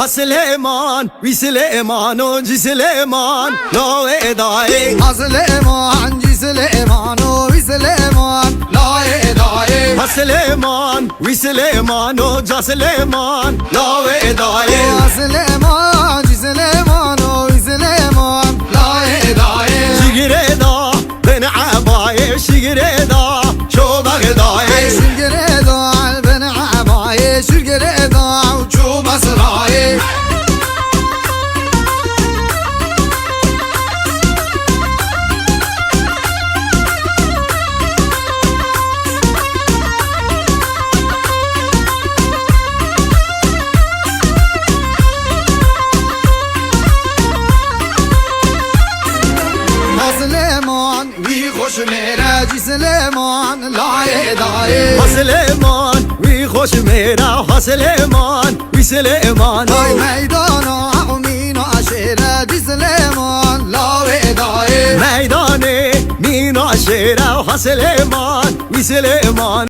Ha Süleyman, vi Süleyman, o ci Süleyman, no edai. Süleyman, Ci Süleyman, o Süleyman, la edai. Ha Süleyman, vi Süleyman, o ca Süleyman, no edai. Süleyman, Ci Süleyman, o Süleyman, la edai. Şigire da, ben abaye, şigire da, Süleyman, vi hoş mera Ci Süleyman, la edai. Ha Süleyman, vi hoş mera, ha Süleyman, vi Süleyman, Ay meydana amina şere Ci Süleyman, la edai. Meydane, mina şera, ha Süleyman, vi Süleyman.